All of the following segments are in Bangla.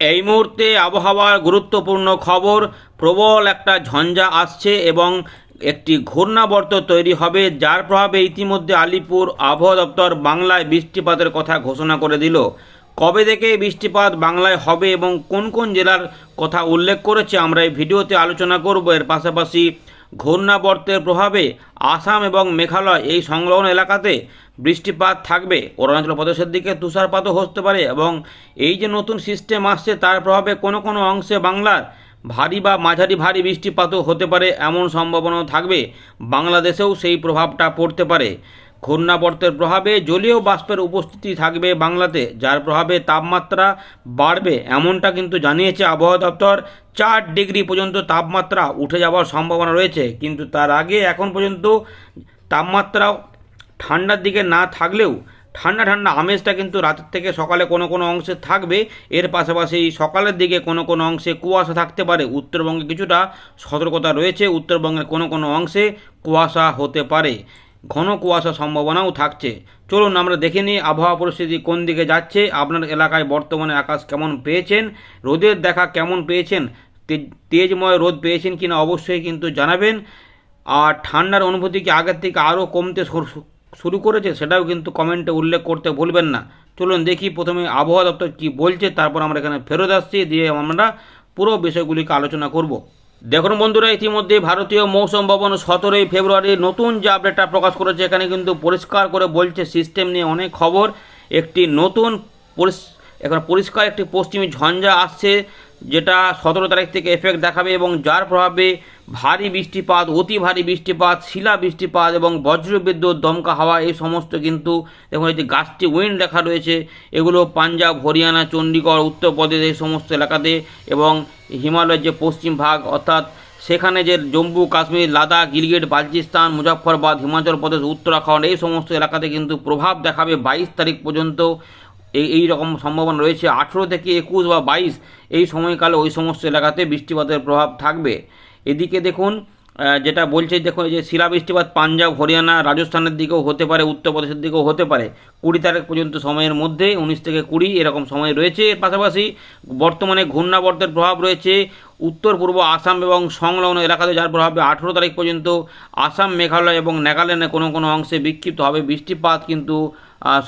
এই মুহূর্তে আবহাওয়ার গুরুত্বপূর্ণ খবর, প্রবল একটা ঝঞ্ঝা আসছে এবং একটি ঘূর্ণাবর্ত তৈরি হবে, যার প্রভাবে ইতিমধ্যে আলিপুর আবহাওয়া দপ্তর বাংলায় বৃষ্টিপাতের কথা ঘোষণা করে দিল। কবে থেকে বৃষ্টিপাত বাংলায় হবে এবং কোন কোন জেলার কথা উল্লেখ করেছে, আমরা এই ভিডিওতে আলোচনা করব। এর পাশাপাশি ঘূর্ণাবর্তের প্রভাবে আসাম এবং মেঘালয় এই সংলগ্ন এলাকাতে বৃষ্টিপাত থাকবে। অরুণাচল প্রদেশের দিকে তুষারপাতও হতে পারে এবং এই যে নতুন সিস্টেম আসছে, তার প্রভাবে কোনো কোনো অংশে বাংলার ভারী বা মাঝারি ভারী বৃষ্টিপাতও হতে পারে এমন সম্ভাবনাও থাকবে। বাংলাদেশেও সেই প্রভাবটা পড়তে পারে। ঘূর্ণাবর্তের প্রভাবে জলীয় বাষ্পের উপস্থিতি থাকবে বাংলাতে, যার প্রভাবে তাপমাত্রা বাড়বে এমনটা কিন্তু জানিয়েছে আবহাওয়া দপ্তর। চার ডিগ্রি পর্যন্ত তাপমাত্রা উঠে যাওয়ার সম্ভাবনা রয়েছে, কিন্তু তার আগে এখন পর্যন্ত তাপমাত্রা ঠান্ডার দিকে না থাকলেও ঠান্ডা ঠান্ডা আমেজটা কিন্তু রাতের থেকে সকালে কোনো কোনো অংশে থাকবে। এর পাশাপাশি সকালের দিকে কোনো কোনো অংশে কুয়াশা থাকতে পারে। উত্তরবঙ্গে কিছুটা সতর্কতা রয়েছে। উত্তরবঙ্গের কোনো কোনো অংশে কুয়াশা হতে পারে। ঘন কুয়াশা সম্ভাবনাও থাকছে। চলুন আমরা দেখে নিই আবহাওয়া পরিস্থিতি কোন দিকে যাচ্ছে। আপনার এলাকায় বর্তমানে আকাশ কেমন পেয়েছেন? রোদের দেখা কেমন পেয়েছেন? তেজময় রোদ পেয়েছেন কিনা অবশ্যই কিন্তু জানাবেন। আর ঠান্ডার অনুভূতি কি আগের থেকে আরও কমতে শুরু- করেছে সেটাও কিন্তু কমেন্টে উল্লেখ করতে ভুলবেন না। চলুন দেখি প্রথমে আবহাওয়া দপ্তর কী বলছে, তারপর আমরা এখানে ফেরত আসছি, দিয়ে আমরা পুরো বিষয়গুলিকে আলোচনা করব। দেখুন বন্ধুরা, ইতিমধ্যে ভারতীয় মৌসুম ভবন সতেরোই ফেব্রুয়ারি নতুন যে আপডেটটা প্রকাশ করেছে, এখানে কিন্তু পরিষ্কার করে বলছে সিস্টেম নিয়ে অনেক খবর। একটি নতুন এখন পরিষ্কার একটি পশ্চিমী ঝঞ্ঝা আসছে, যেটা সতেরো তারিখ থেকে এফেক্ট দেখাবে এবং যার প্রভাবে ভারী বৃষ্টিপাত, অতি ভারী বৃষ্টিপাত, শিলা বৃষ্টিপাত এবং বজ্রবিদ্যুৎ, দমকা হাওয়া, এই সমস্ত কিন্তু দেখুন, এই যে গাছটি উইন্ড লেখা রয়েছে, এগুলো পাঞ্জাব, হরিয়ানা চণ্ডীগড় উত্তরপ্রদেশ, এই সমস্ত এলাকাতে এবং হিমালয়ের যে পশ্চিম ভাগ, অর্থাৎ সেখানে যে জম্মু, কাশ্মীর, লাদাখ, গিলগিট, বালচিস্তান, মুজফ্ফরবাদ, হিমাচল প্রদেশ, উত্তরাখণ্ড, এই সমস্ত এলাকাতে কিন্তু প্রভাব দেখাবে বাইশ তারিখ পর্যন্ত। এই এই রকম সম্ভাবনা রয়েছে। আঠেরো থেকে একুশ বা বাইশ এই সময়কালে ওই সমস্ত এলাকাতে বৃষ্টিপাতের প্রভাব থাকবে। এদিকে দেখুন যেটা বলছে, দেখুন, এই যে শিলা বৃষ্টিপাত পাঞ্জাব, হরিয়ানা, রাজস্থানের দিকেও হতে পারে, উত্তরপ্রদেশের দিকেও হতে পারে। কুড়ি তারিখ পর্যন্ত সময়ের মধ্যে, উনিশ থেকে কুড়ি এরকম সময় রয়েছে। এর পাশাপাশি বর্তমানে ঘূর্ণাবর্তের প্রভাব রয়েছে। উত্তর, পূর্ব আসাম এবং সংলগ্ন এলাকাতে, যার প্রভাবে আঠেরো তারিখ পর্যন্ত আসাম, মেঘালয় এবং নাগাল্যান্ডের কোনো কোনো অংশে বিক্ষিপ্ত হবে বৃষ্টিপাত, কিন্তু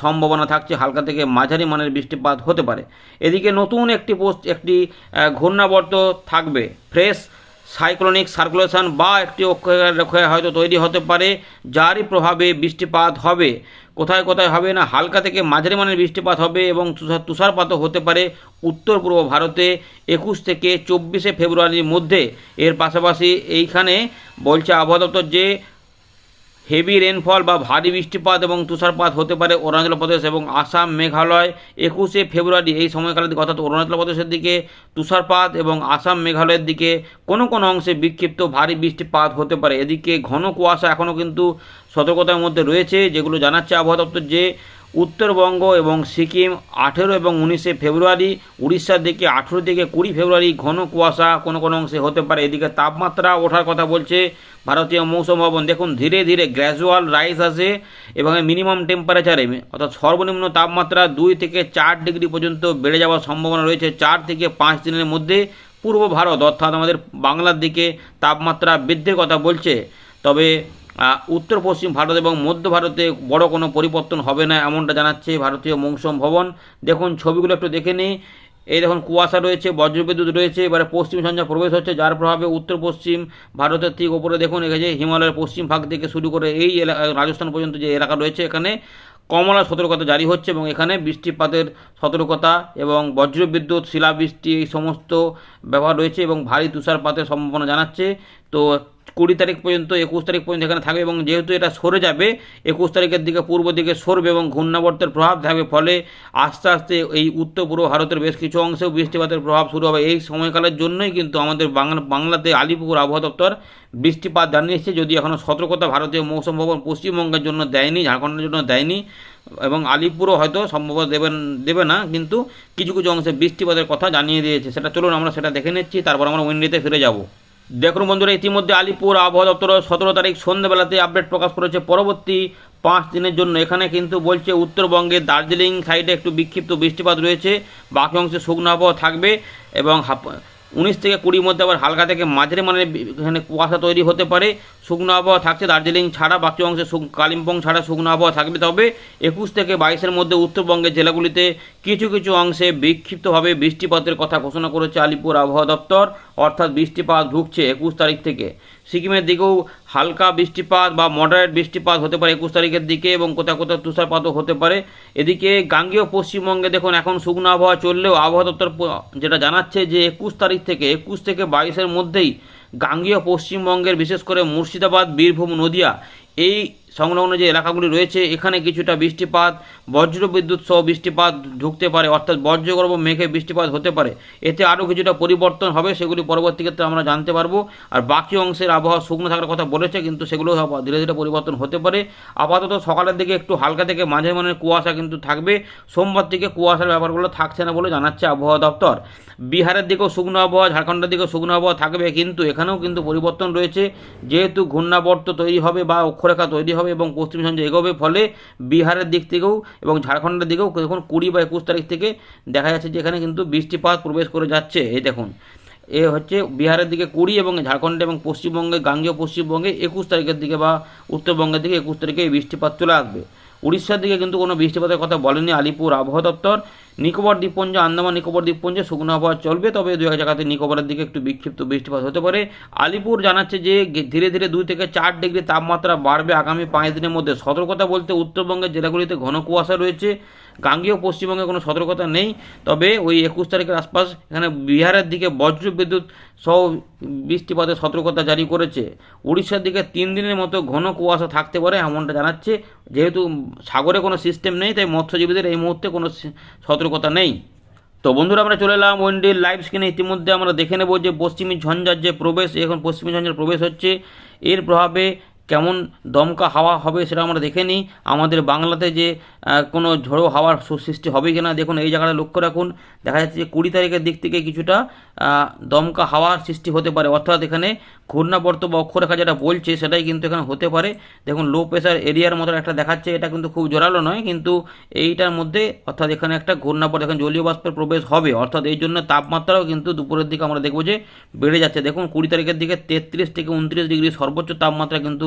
সম্ভাবনা থাকছে হালকা থেকে মাঝারি মানের বৃষ্টিপাত হতে পারে। এদিকে নতুন একটি পোস্ট, একটি ঘূর্ণাবর্ত থাকবে। ফ্রেশ সাইক্লোনিক সার্কুলেশন বা একটি অক্ষরেখা হয়তো তৈরি হতে পারে, যারই প্রভাবে বৃষ্টিপাত হবে। কোথায় কোথায় হবে না, হালকা থেকে মাঝারি মানের বৃষ্টিপাত হবে এবং তুষার তুষারপাতও হতে পারে উত্তর পূর্ব ভারতে একুশ থেকে চব্বিশে ফেব্রুয়ারির মধ্যে। এর পাশাপাশি এইখানে বলছে আবহাওয়া দপ্তর যে হেভি রেনফল বা ভারী বৃষ্টিপাত এবং তুষারপাত হতে পারে অরুণাচল প্রদেশ এবং আসাম, মেঘালয়। একুশে ফেব্রুয়ারি এই সময়কালের দিকে, অর্থাৎ অরুণাচল প্রদেশের দিকে তুষারপাত এবং আসাম, মেঘালয়ের দিকে কোনো কোনো অংশে বিক্ষিপ্ত ভারী বৃষ্টিপাত হতে পারে। এদিকে ঘন কুয়াশা এখনও কিন্তু সতর্কতার মধ্যে রয়েছে, যেগুলো জানাচ্ছে আবহাওয়া দপ্তর যে উত্তরবঙ্গ এবং সিকিম আঠেরো এবং উনিশে ফেব্রুয়ারি, উড়িষ্যার দিকে আঠেরো থেকে কুড়ি ফেব্রুয়ারি ঘন কুয়াশা কোনো কোনো অংশে হতে পারে। এদিকে তাপমাত্রা ওঠার কথা বলছে ভারতীয় মৌসুম ভবন। দেখুন, ধীরে ধীরে গ্র্যাজুয়াল রাইস আসে এবং মিনিমাম টেম্পারেচারে অর্থাৎ সর্বনিম্ন তাপমাত্রা দুই থেকে চার ডিগ্রি পর্যন্ত বেড়ে যাওয়ার সম্ভাবনা রয়েছে চার থেকে পাঁচ দিনের মধ্যে। পূর্ব ভারত, অর্থাৎ আমাদের বাংলার দিকে তাপমাত্রা বৃদ্ধির কথা বলছে। তবে উত্তর, পশ্চিম ভারত এবং মধ্য ভারতে বড় কোনো পরিবর্তন হবে না এমনটা জানাচ্ছে ভারতীয় মৌসুম ভবন। দেখুন, ছবিগুলো একটু দেখে নিই। এই দেখুন, কুয়াশা রয়েছে, বজ্রবিদ্যুৎ রয়েছে, এবারে পশ্চিম সঞ্চার প্রবেশ হচ্ছে, যার প্রভাবে উত্তর, পশ্চিম ভারতের ঠিক ওপরে দেখুন এখানে হিমালয়ের পশ্চিম ভাগ থেকে শুরু করে এই এলাকা রাজস্থান পর্যন্ত যে এলাকা রয়েছে, এখানে কমলা সতর্কতা জারি হচ্ছে এবং এখানে বৃষ্টিপাতের সতর্কতা এবং বজ্রবিদ্যুৎ, শিলাবৃষ্টি, এই সমস্ত ব্যবহার রয়েছে এবং ভারী তুষারপাতের সম্ভাবনা জানাচ্ছে। তো কুড়ি তারিখ পর্যন্ত, একুশ তারিখ পর্যন্ত এখানে থাকবে এবং যেহেতু এটা সরে যাবে, একুশ তারিখের দিকে পূর্ব দিকে সরবে এবং ঘূর্ণাবর্তের প্রভাব থাকবে, ফলে আস্তে আস্তে এই উত্তর পূর্ব ভারতের বেশ কিছু অংশেও বৃষ্টিপাতের প্রভাব শুরু হবে। এই সময়কালের জন্যই কিন্তু আমাদের বাংলা বাংলাতে আলিপুর আবহাওয়া দপ্তর বৃষ্টিপাত জানিয়েছে, যদি এখনও সতর্কতা ভারতীয় মৌসুম ভবন পশ্চিমবঙ্গের জন্য দেয়নি, ঝাড়খণ্ডের জন্য দেয়নি এবং আলিপুরও হয়তো সম্ভবত দেবেন, দেবে না, কিন্তু কিছু কিছু অংশে বৃষ্টিপাতের কথা জানিয়ে দিয়েছে। সেটা চলুন আমরা সেটা দেখে নিচ্ছি, তারপর আমরা উইন্ডিতে ফিরে যাব। দেখুন বন্ধুরা, ইতিমধ্যে আলিপুর আবহাওয়া দপ্তর সতেরো তারিখ সন্ধ্যাবেলাতে আপডেট প্রকাশ করেছে। পরবর্তী পাঁচ দিনের জন্য এখানে কিন্তু বলছে উত্তরবঙ্গে দার্জিলিং সাইডে একটু বিক্ষিপ্ত বৃষ্টিপাত রয়েছে। বাকি অংশে শুকনো আবহাওয়া থাকবে এবং উনিশ থেকে কুড়ির মধ্যে আবার হালকা থেকে মাঝারি মানে এখানে কুয়াশা তৈরি হতে পারে। শুকনো আবহাওয়া থাকছে দার্জিলিং ছাড়া, বাকি অংশে কালিম্পং ছাড়া শুকনো আবহাওয়া থাকবে। তবে একুশ থেকে বাইশের মধ্যে উত্তরবঙ্গের জেলাগুলিতে কিছু কিছু অংশে বিক্ষিপ্তভাবে বৃষ্টিপাতের কথা ঘোষণা করেছে আলিপুর আবহাওয়া দপ্তর। অর্থাৎ বৃষ্টিপাত ঢুকছে একুশ তারিখ থেকে। সিকিমের দিকেও হালকা বৃষ্টিপাত বা মডারেট বৃষ্টিপাত হতে পারে একুশ তারিখের দিকে এবং কোথাও কোথাও তুষারপাতও হতে পারে। এদিকে গাঙ্গেয় পশ্চিমবঙ্গে দেখুন, এখন শুকনো আবহাওয়া চললেও আবহাওয়া দপ্তর যেটা জানাচ্ছে যে একুশ তারিখ থেকে, একুশ থেকে বাইশের মধ্যেই গাঙ্গেয় পশ্চিমবঙ্গের বিশেষ করে মুর্শিদাবাদ, বীরভূম, নদিয়া এই সংলগ্ন যে এলাকাগুলি রয়েছে, এখানে কিছুটা বৃষ্টিপাত বজ্র বিদ্যুৎ সহ বৃষ্টিপাত ঢুকতে পারে, অর্থাৎ বজ্রগর্ভ মেঘে বৃষ্টিপাত হতে পারে। এতে আরও কিছুটা পরিবর্তন হবে, সেগুলি পরবর্তী ক্ষেত্রে আমরা জানতে পারব। আর বাকি অংশের আবহাওয়া শুকনো থাকার কথা বলেছে, কিন্তু সেগুলো ধীরে ধীরে পরিবর্তন হতে পারে। আপাতত সকালের দিকে একটু হালকা থেকে মাঝে মাঝে কুয়াশা কিন্তু থাকবে। সোমবার থেকে কুয়াশার ব্যাপারগুলো থাকছে না বলে জানাচ্ছে আবহাওয়া দপ্তর। বিহারের দিকেও শুকনো আবহাওয়া, ঝাড়খণ্ডের দিকেও শুকনো আবহাওয়া থাকবে, কিন্তু এখানেও কিন্তু পরিবর্তন রয়েছে। যেহেতু ঘূর্ণাবর্ত তৈরি হবে বা অক্ষরেখা তৈরি হবে এবং পশ্চিম সঞ্জয় এগোবে, ফলে বিহারের দিক থেকেও এবং ঝাড়খণ্ডের দিকেও দেখুন কুড়ি বা একুশ তারিখ থেকে দেখা যাচ্ছে যে এখানে কিন্তু বৃষ্টিপাত প্রবেশ করে যাচ্ছে। এই দেখুন, এ হচ্ছে বিহারের দিকে কুড়ি এবং ঝাড়খণ্ডে এবং পশ্চিমবঙ্গে, গাঙ্গেয় পশ্চিমবঙ্গে একুশ তারিখের দিকে বা উত্তরবঙ্গের দিকে একুশ তারিখে এই বৃষ্টিপাত চলে আসবে। উড়িষ্যার দিকে কিন্তু কোনো বৃষ্টিপাতের কথা বলেনি আলিপুর আবহাওয়া দপ্তর। নিকোবর দ্বীপপুঞ্জ, আন্দামান নিকোবর দ্বীপপুঞ্জে শুকনো আবহাওয়া চলবে, তবে দু এক জায়গাতে নিকোবরের দিকে একটু বিক্ষিপ্ত বৃষ্টিপাত হতে পারে। আলিপুর জানাচ্ছে যে ধীরে ধীরে দুই থেকে চার ডিগ্রি তাপমাত্রা বাড়বে আগামী পাঁচ দিনের মধ্যে। সতর্কতা বলতে উত্তরবঙ্গের জেলাগুলিতে ঘন কুয়াশা রয়েছে। গাঙ্গেয় পশ্চিমবঙ্গে কোনো সতর্কতা নেই। তবে ওই একুশ তারিখের আশপাশ এখানে বিহারের দিকে বজ্র বিদ্যুৎ সহ বৃষ্টিপাতের সতর্কতা জারি করেছে। উড়িষ্যার দিকে তিন দিনের মতো ঘন কুয়াশা থাকতে পারে এমনটা জানাচ্ছে। যেহেতু সাগরে কোনো সিস্টেম নেই, তাই মৎস্যজীবীদের এই মুহূর্তে কোনো সতর্কতা নেই। তো বন্ধুরা, আমরা চলে এলাম ওয়েন্ডির লাইভ স্ক্রিনে। ইতিমধ্যে আমরা দেখে নেব যে পশ্চিমী ঝঞ্ঝার যে প্রবেশ, এখন পশ্চিমী ঝঞ্ঝার প্রবেশ হচ্ছে। এর প্রভাবে কেমন দমকা হাওয়া হবে সেটা আমরা দেখে নিই। আমাদের বাংলাতে যে কোনো ঝোড়ো হাওয়ার সৃষ্টি হবে কিনা দেখুন, এই জায়গাটা লক্ষ্য রাখুন। দেখা যাচ্ছে যে কুড়ি তারিখের দিক থেকে কিছুটা দমকা হাওয়ার সৃষ্টি হতে পারে। অর্থাৎ এখানে ঘূর্ণাবর্ত বা অক্ষরেখা যেটা বলছে সেটাই কিন্তু এখানে হতে পারে। দেখুন লো প্রেশার এরিয়ার মতো একটা দেখাচ্ছে, এটা কিন্তু খুব জোরালো নয়, কিন্তু এইটার মধ্যে অর্থাৎ এখানে একটা ঘূর্ণাবর্ত, এখানে জলীয় বাষ্পের প্রবেশ হবে। অর্থাৎ এই জন্য তাপমাত্রাও কিন্তু দুপুরের দিকে আমরা দেখব যে বেড়ে যাচ্ছে। দেখুন, কুড়ি তারিখের দিকে তেত্রিশ থেকে উনত্রিশ ডিগ্রি সর্বোচ্চ তাপমাত্রা কিন্তু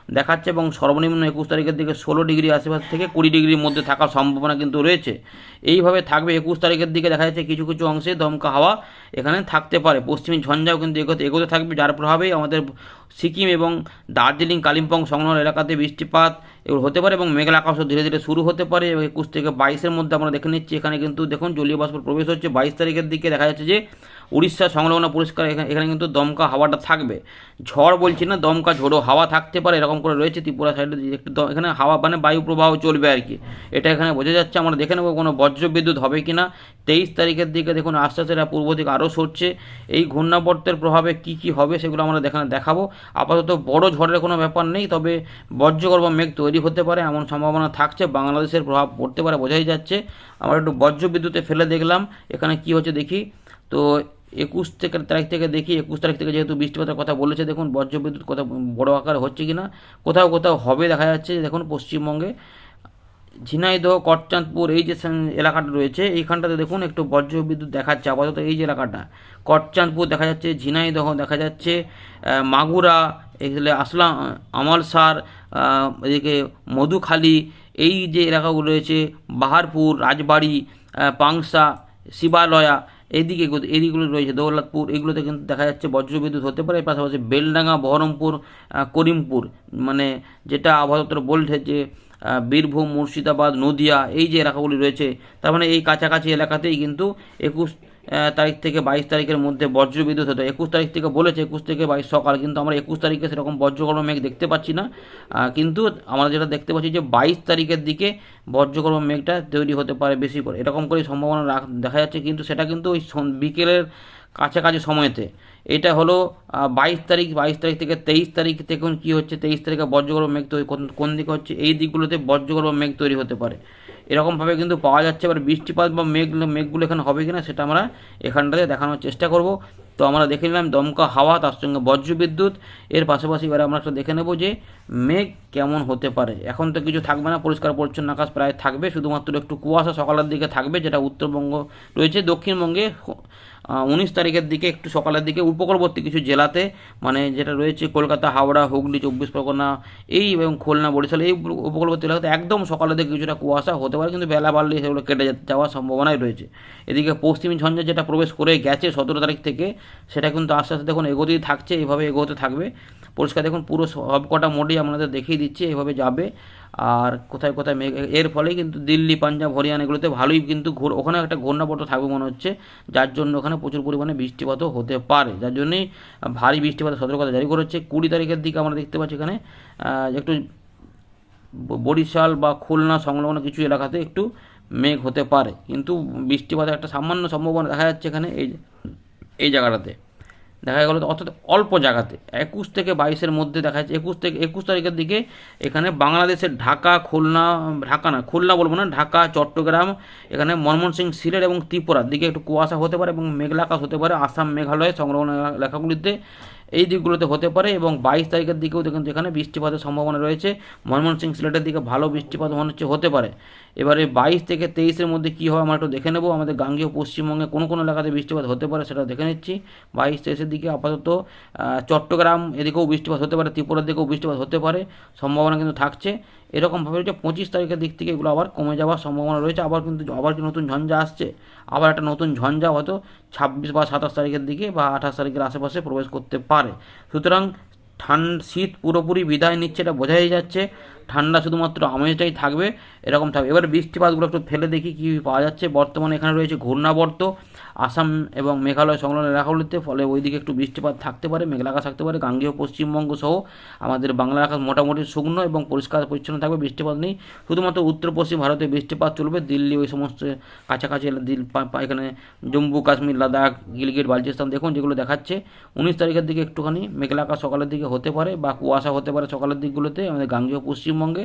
দেখাচ্ছে এবং সর্বনিম্ন একুশ তারিখের দিকে ষোলো ডিগ্রি আশেপাশ থেকে কুড়ি ডিগ্রির মধ্যে থাকার সম্ভাবনা কিন্তু রয়েছে। এইভাবে থাকবে একুশ তারিখের দিকে দেখা যাচ্ছে কিছু কিছু অংশে দমকা হাওয়া এখানে থাকতে পারে। পশ্চিমী ঝঞ্ঝাও কিন্তু এগোতে এগোতে থাকবে, যার প্রভাবে আমাদের সিকিম এবং দার্জিলিং, কালিম্পং সংলগ্ন এলাকাতে বৃষ্টিপাত এগুলো হতে পারে এবং মেঘলা আকাশও ধীরে ধীরে শুরু হতে পারে। এবং একুশ থেকে বাইশের মধ্যে আমরা দেখে নিচ্ছি, এখানে কিন্তু দেখুন জলীয় বাষ্প প্রবেশ হচ্ছে। বাইশ তারিখের দিকে দেখা যাচ্ছে যে উড়িষ্যা সংলগ্ন পরিষ্কার এখানে কিন্তু দমকা হাওয়াটা থাকবে। ঝড় বলছি না, দমকা ঝোড়ো হাওয়া থাকতে পারে, এরকম করে রয়েছে ত্রিপুরা সাইডে একটু এখানে হাওয়া মানে বায়ু প্রবাহ চলবে আর কি। এটা এখানে বোঝা যাচ্ছে, আমরা দেখে নেব কোনো বজ্র বিদ্যুৎ হবে কি না তেইশ তারিখের দিকে দেখুন আস্তে আস্তে এটা পূর্ব দিকে আরও সরছে। এই ঘূর্ণাবর্তের প্রভাবে কি কি হবে সেগুলো আমরা দেখানে দেখাবো। আপাতত বড় ঝড়ের কোনো ব্যাপার নেই, তবে বজ্রগর্ভ মেঘ তৈরি হতে পারে, এমন সম্ভাবনা থাকছে। বাংলাদেশের প্রভাব পড়তে পারে, বোঝাই যাচ্ছে। আমরা একটু বজ্র বিদ্যুতে ফেলে দেখলাম, এখানে কি হচ্ছে দেখি। তো একুশ থেকে তারিখ থেকে দেখি, একুশ তারিখ থেকে যেহেতু বৃষ্টিপাতের কথা বলেছে, দেখুন বজ্রবিদ্যুৎ কথা বড় আকার হচ্ছে কি না কোথাও কোথাও হবে দেখা যাচ্ছে, দেখুন পশ্চিমবঙ্গে, ঝিনাইদহ, কটচাঁদপুর, এই যে এলাকাটা রয়েছে, এইখানটাতে দেখুন একটু বজ্র বিদ্যুৎ দেখাচ্ছে, আপাতত এই যে এলাকাটা, কটচাঁদপুর দেখা যাচ্ছে, ঝিনাইদহ দেখা যাচ্ছে মাগুরা, এগুলো আসলাম আমলসার এদিকে মধুখালী, এই যে এলাকাগুলো রয়েছে, বাহারপুর, রাজবাড়ি পাংশা শিবালয়া এইদিকে এদিকগুলো রয়েছে, দৌলতপুর, এগুলোতে কিন্তু দেখা যাচ্ছে বজ্রবিদ্যুৎ হতে পারে, পাশাপাশি বেলডাঙ্গা, বহরমপুর করিমপুর মানে যেটা আবহাওয়া দপ্তর বলছে যে বীরভূম, মুর্শিদাবাদ, নদিয়া, এই যে এলাকাগুলি রয়েছে, তার মানে এই কাছাকাছি এলাকাতেই কিন্তু একুশ তারিখ থেকে বাইশ তারিখের মধ্যে বজ্রবিদ্যুৎ হতো। একুশ তারিখ থেকে বলেছে, একুশ থেকে বাইশ সকাল, কিন্তু আমরা একুশ তারিখে সেরকম বজ্রকর্ম মেঘ দেখতে পাচ্ছি না। কিন্তু আমরা যেটা দেখতে পাচ্ছি যে বাইশ তারিখের দিকে বজ্রকর্ম মেঘটা তৈরি হতে পারে বেশি করে। এরকম করে সম্ভাবনা দেখা যাচ্ছে, কিন্তু সেটা কিন্তু ওই বিকেলের কাছাকাছি সময়তে। এটা হলো বাইশ তারিখ বাইশ তারিখ থেকে তেইশ তারিখ দেখুন কী হচ্ছে, তেইশ তারিখে বজ্রগর্ভ মেঘ তৈরি, কোন দিকে হচ্ছে, এই দিকগুলোতে বজ্রগর্ভ মেঘ তৈরি হতে পারে। এরকমভাবে কিন্তু পাওয়া যাচ্ছে, এবার বৃষ্টিপাত বা মেঘ, মেঘগুলো এখানে হবে কিনা সেটা আমরা এখানটাতে দেখানোর চেষ্টা করব। তো আমরা দেখে নিলাম দমকা হাওয়া, তার সঙ্গে বজ্রবিদ্যুৎ। এর পাশাপাশি এবার আমরা একটা দেখে নেব যে মেঘ কেমন হতে পারে। এখন তো কিছু থাকবে না, পরিষ্কার পরিচ্ছন্ন আকাশ প্রায় থাকবে, শুধুমাত্র একটু কুয়াশা সকালের দিকে থাকবে, যেটা উত্তরবঙ্গ রয়েছে। দক্ষিণবঙ্গে উনিশ তারিখের দিকে, একটু সকালের দিকে উপকূলবর্তী কিছু জেলাতে মানে যেটা রয়েছে কলকাতা, হাওড়া, হুগলি, চব্বিশ পরগনা, এই এবং খুলনা, বরিশাল, এই উপকূলবর্তী এলাকাতে একদম সকালের দিকে কিছুটা কুয়াশা হতে পারে, কিন্তু বেলা বাড়লে সেগুলো কেটে যাওয়ার সম্ভাবনাই রয়েছে। এদিকে পশ্চিমী ঝঞ্ঝা যেটা প্রবেশ করে গেছে সতেরো তারিখ থেকে, সেটা কিন্তু আস্তে আস্তে দেখুন এগোতেই থাকছে, এভাবে এগোতে থাকবে। পরিষ্কার দেখুন পুরো সবকটা মোডেই আপনাদের দেখিয়ে দিচ্ছে, এভাবে যাবে। আর কোথায় কোথায় মেঘ, এর ফলে কিন্তু দিল্লি, পাঞ্জাব, হরিয়ানা এগুলোতে ভালোই কিন্তু ঘোর, ওখানে একটা ঘূর্ণাবর্ত থাকবে মনে হচ্ছে, যার জন্য ওখানে প্রচুর পরিমাণে বৃষ্টিপাতও হতে পারে। যার জন্যই ভারী বৃষ্টিপাতের সতর্কতা জারি করেছে। কুড়ি তারিখের দিকে আমরা দেখতে পাচ্ছি এখানে একটু বরিশাল বা খুলনা সংলগ্ন কিছু এলাকাতে একটু মেঘ হতে পারে। কিন্তু বৃষ্টিপাতের একটা সামান্য সম্ভাবনা দেখা যাচ্ছে এখানে এই এই জায়গাটাতে। দেখা গেল অর্থাৎ অল্প জায়গাতে। একুশ থেকে বাইশের মধ্যে দেখা যাচ্ছে, একুশ থেকে, একুশ তারিখের দিকে এখানে বাংলাদেশের ঢাকা, খুলনা, ঢাকা না, খুলনা বলব না, ঢাকা, চট্টগ্রাম, এখানে ময়মনসিংহ সিলেট এবং ত্রিপুরার দিকে একটু কুয়াশা হতে পারে এবং মেঘলা আকাশ হতে পারে। আসাম, মেঘালয় লেখাগুলিতে এলাকাগুলিতে এই দিকগুলোতে হতে পারে এবং বাইশ তারিখের দিকেও কিন্তু এখানে বৃষ্টিপাতের সম্ভাবনা রয়েছে। ময়মনসিংহ সিলেটের দিকে ভালো বৃষ্টিপাত মনে হচ্ছে হতে পারে। এবারে বাইশ থেকে তেইশের মধ্যে কী হয় আমরা একটু দেখে নেব। আমাদের গাঙ্গীয় পশ্চিমবঙ্গে কোনো কোনো এলাকাতে বৃষ্টিপাত হতে পারে সেটা দেখে নিচ্ছি। বাইশ তেইশের দিকে আপাতত চট্টগ্রাম এদিকেও বৃষ্টিপাত হতে পারে, ত্রিপুরার দিকেও বৃষ্টিপাত হতে পারে। সম্ভাবনা কিন্তু থাকছে। এরকমভাবে রয়েছে। পঁচিশ তারিখের দিক থেকে এগুলো আবার কমে যাওয়ার সম্ভাবনা রয়েছে। আবার কিন্তু আবার কি নতুন ঝঞ্ঝা আসছে? আবার একটা নতুন ঝঞ্ঝা হয়তো ছাব্বিশ বা সাতাশ তারিখের দিকে বা আঠাশ তারিখের আশেপাশে প্রবেশ করতে পারে। সুতরাং ঠান্ড শীত পুরোপুরি বিদায় নিচ্ছে এটা বোঝাই যাচ্ছে। ঠান্ডা শুধুমাত্র আমেজটাই থাকবে, এরকম থাকবে। এবার বৃষ্টিপাতগুলো একটু ফেলে দেখি কী পাওয়া যাচ্ছে। বর্তমানে এখানে রয়েছে ঘূর্ণাবর্ত, আসাম এবং মেঘালয় সংলগ্ন এলাকাগুলিতে, ফলে ওইদিকে একটু বৃষ্টিপাত থাকতে পারে মেঘলা আকাশ থাকতে পারে, গাঙ্গেয় পশ্চিমবঙ্গ সহ আমাদের বাংলা আকাশ মোটামুটি শুকনো এবং পরিষ্কার পরিচ্ছন্ন থাকবে, বৃষ্টিপাত নেই। শুধুমাত্র উত্তর পশ্চিম ভারতে বৃষ্টিপাত চলবে, দিল্লি ওই সমস্ত কাছাকাছি এখানে জম্মু, কাশ্মীর, লাদাখ, গিলগিট, বালচিস্তান দেখুন, যেগুলো দেখাচ্ছে। উনিশ তারিখের দিকে একটুখানি মেঘলা আকাশ সকালের দিকে হতে পারে বা কুয়াশা হতে পারে সকালের দিকগুলোতে, আমাদের গাঙ্গেয় পশ্চিমবঙ্গে।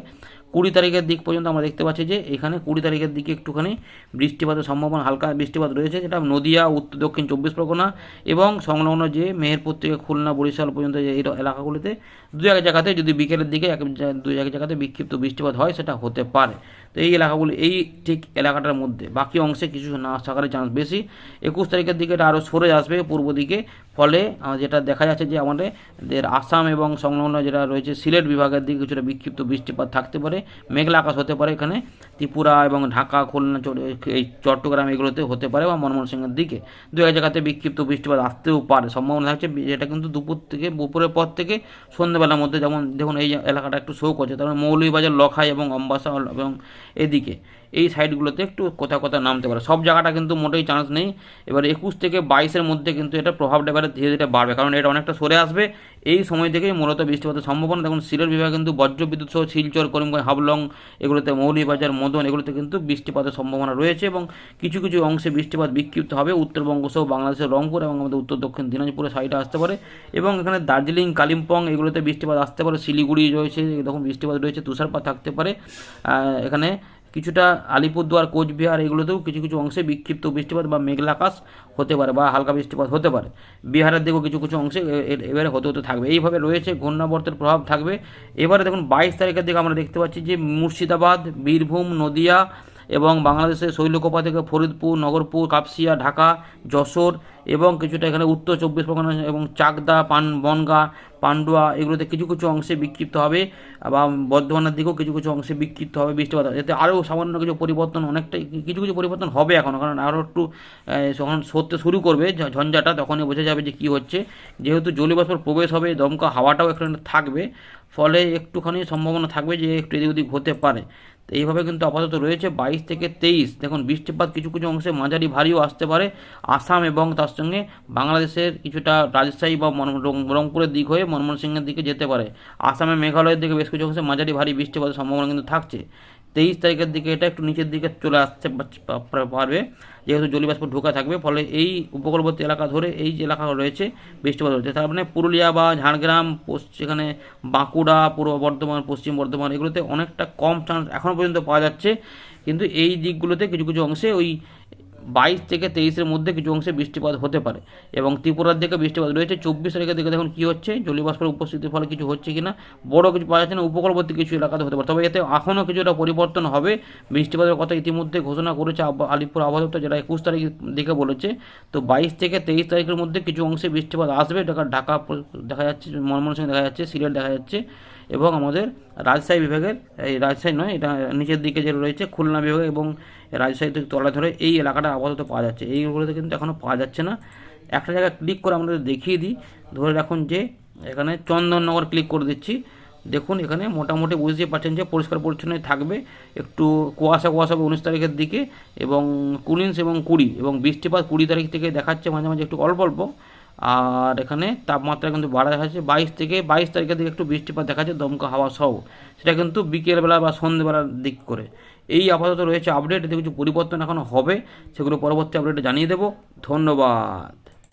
কুড়ি তারিখের দিক পর্যন্ত আমরা দেখতে পাচ্ছি যে, এখানে কুড়ি তারিখের দিকে একটুখানি বৃষ্টিপাতের সম্ভাবনা, হালকা বৃষ্টিপাত রয়েছে, যেটা নদিয়া, উত্তর, দক্ষিণ চব্বিশ পরগনা এবং সংলগ্ন যে মেহেরপুর থেকে খুলনা, বরিশাল পর্যন্ত যে এই এলাকাগুলিতে দু এক জায়গাতে যদি বিকেলের দিকে এক দু এক জায়গাতে বিক্ষিপ্ত বৃষ্টিপাত হয়, সেটা হতে পারে। তো এই এলাকাগুলি, এই ঠিক এলাকাটার মধ্যে বাকি অংশে কিছু না থাকার চান্স বেশি। একুশ তারিখের দিকে এটা আরও সরে আসবে, পূর্ব দিকে ফলে যেটা দেখা যাচ্ছে যে আমাদের আসাম এবং সংলগ্ন যেটা রয়েছে সিলেট বিভাগের দিকে কিছুটা বিক্ষিপ্ত বৃষ্টিপাত থাকতে পারে। মেঘলা আকাশ হতে পারে এখানে। ত্রিপুরা এবং ঢাকা, খুলনা এই চট্টগ্রাম এগুলোতে হতে পারে বা ময়মনসিংহের দিকে। দু এক জায়গাতে বিক্ষিপ্ত বৃষ্টিপাত আসতেও পারে। সম্ভাবনা থাকছে যেটা কিন্তু দুপুর থেকে, দুপুরের পর থেকে সন্ধ্যেবেলার মধ্যে যেমন, দেখুন এই এলাকাটা একটু শোক করছে তার মানে মৌলভীবাজার, লখাই এবং অম্বাসা এবং এদিকে। এই সাইডগুলোতে একটু কোথাও কোথাও নামতে পারে। সব জায়গাটা কিন্তু মোটেই চান্স নেই। এবার একুশ থেকে বাইশের মধ্যে কিন্তু এটা প্রভাবটা এবারে ধীরে ধীরে বাড়বে। কারণ এটা অনেকটা সরে আসবে। এই সময় থেকেই মূলত বৃষ্টিপাতের সম্ভাবনা। দেখুন, সিলেট বিভাগে কিন্তু বজ্রবিদ্যুৎ সহ শিলচর, করিমগঞ্জ, হাবলং, এগুলোতে মৌলভীবাজার মদন এগুলোতে কিন্তু বৃষ্টিপাতের সম্ভাবনা রয়েছে এবং কিছু কিছু অংশে বৃষ্টিপাত বিক্ষিপ্ত হবে। উত্তরবঙ্গ সহ বাংলাদেশের রংপুর এবং আমাদের উত্তর দক্ষিণ দিনাজপুরের সাইডে আসতে পারে এবং এখানে দার্জিলিং, কালিম্পং এগুলোতে বৃষ্টিপাত আসতে পারে। শিলিগুড়ি রয়েছে এরকম বৃষ্টিপাত রয়েছে, তুষারপাত থাকতে পারে। এখানে কিছুটা আলিপুরদুয়ার, কোচবিহার এগুলোতেও কিছু কিছু অংশে বিক্ষিপ্ত বৃষ্টিপাত বা মেঘলাকাশ হতে পারে বা হালকা বৃষ্টিপাত হতে পারে। বিহারের দিকেও কিছু কিছু অংশে এবারে হতে হতে থাকবে। এইভাবে রয়েছে, ঘূর্ণাবর্তের প্রভাব থাকবে। এবারে দেখুন, বাইশ তারিখের দিকে আমরা দেখতে পাচ্ছি যে মুর্শিদাবাদ, বীরভূম, নদিয়া এবং বাংলাদেশের শৈলকোপা থেকে ফরিদপুর, নগরপুর, কাপসিয়া, ঢাকা, যশোর এবং কিছুটা এখানে উত্তর চব্বিশ পরগনা এবং চাকদা, পান, বনগা, পান্ডুয়া এগুলোতে কিছু কিছু অংশে বিক্ষিপ্ত হবে বা বর্ধমানের দিকেও কিছু কিছু অংশে বিক্ষিপ্ত হবে বৃষ্টিপাত। এতে আরও সামান্য কিছু পরিবর্তন অনেকটাই কিছু কিছু পরিবর্তন হবে এখনও, কারণ আরও একটু যখন সরতে শুরু করবে ঝঞ্ঝাটা তখনই বোঝা যাবে যে কী হচ্ছে। যেহেতু জলীয়বাষ্পের প্রবেশ হবে, দমকা হাওয়াটাও একটু থাকবে, ফলে একটুখানি সম্ভাবনা থাকবে যে একটু এদিক ওদিক হতে পারে। তো এইভাবে কিন্তু আপাতত রয়েছে বাইশ থেকে তেইশ। দেখুন, বৃষ্টিপাত কিছু কিছু অংশে মাঝারি ভারীও আসতে পারে। আসাম এবং তার সঙ্গে বাংলাদেশের কিছুটা রাজশাহী বা রংপুরের দিক হয়ে মনমোহন সিংহের দিকে যেতে পারে। আসামে মেঘালয়ের দিকে বেশ কিছু অংশে মাঝারি ভারী বৃষ্টিপাতের সম্ভাবনা কিন্তু থাকছে। তেইশ তারিখের দিকে এটা একটু নিচের দিকে চলে আসতে পারবে। যেহেতু জলীয়বাষ্প ঢোকা থাকবে, ফলে এই উপকূলবর্তী এলাকা ধরে এই যে এলাকা রয়েছে বৃষ্টিপাত হচ্ছে। তার মানে পুরুলিয়া বা ঝাড়গ্রাম এখানে বাঁকুড়া, পূর্ব বর্ধমান, পশ্চিম বর্ধমান, এগুলোতে অনেকটা কম চান্স এখনও পর্যন্ত পাওয়া যাচ্ছে। কিন্তু এই দিকগুলোতে কিছু কিছু অংশে ওই বাইশ থেকে তেইশের মধ্যে কিছু অংশে বৃষ্টিপাত হতে পারে এবং ত্রিপুরার দিকে বৃষ্টিপাত রয়েছে চব্বিশ তারিখের দিকে দেখুন কী হচ্ছে, জলীয়বাষ্পের উপস্থিতির ফলে কিছু হচ্ছে কি না বড় কিছু পাওয়া যাচ্ছে না, উপকূলবর্তী কিছু এলাকাতে হতে পারে। তবে এতে এখনও কিছুটা পরিবর্তন হবে। বৃষ্টিপাতের কথা ইতিমধ্যে ঘোষণা করেছে আলিপুর আবহাওয়া দপ্তর যেটা একুশ তারিখ দিকে বলেছে। তো বাইশ থেকে তেইশ তারিখের মধ্যে কিছু অংশে বৃষ্টিপাত আসবে। ঢাকা ঢাকা দেখা যাচ্ছে, ময়মনসিংহ দেখা যাচ্ছে, সিলেট দেখা যাচ্ছে এবং আমাদের রাজশাহী বিভাগের, এই রাজশাহী নয়, এটা নিচের দিকে যে রয়েছে, খুলনা বিভাগ এবং রাজশাহী থেকে তলা ধরে এই এলাকাটা আপাতত পাওয়া যাচ্ছে। এইগুলোতে কিন্তু এখনও পাওয়া যাচ্ছে না। একটা জায়গায় ক্লিক করে আমাদের দেখিয়ে দিই। ধরে রাখুন যে এখানে চন্দননগর ক্লিক করে দিচ্ছি। দেখুন এখানে মোটামুটি বুঝতে পারছেন যে পরিষ্কার পরিচ্ছন্নই থাকবে। একটু কুয়াশা কুয়াশা হবে উনিশ তারিখের দিকে এবং কুড়িশ এবং কুড়ি এবং বৃষ্টিপাত কুড়ি তারিখ থেকে দেখাচ্ছে মাঝে মাঝে একটু অল্প অল্প। আর এখানে তাপমাত্রা কিন্তু বাড়া দেখাচ্ছে। বাইশ থেকে বাইশ তারিখের দিকে একটু বৃষ্টিপাত দেখাচ্ছে দমকা হাওয়া সহ। সেটা কিন্তু বিকেলবেলা বা সন্ধ্যেবেলার দিক করে। এই আপাতত রয়েছে আপডেট এতে কিছু পরিবর্তন এখন হবে, সেগুলো পরবর্তী আপডেটে জানিয়ে দেবো। ধন্যবাদ।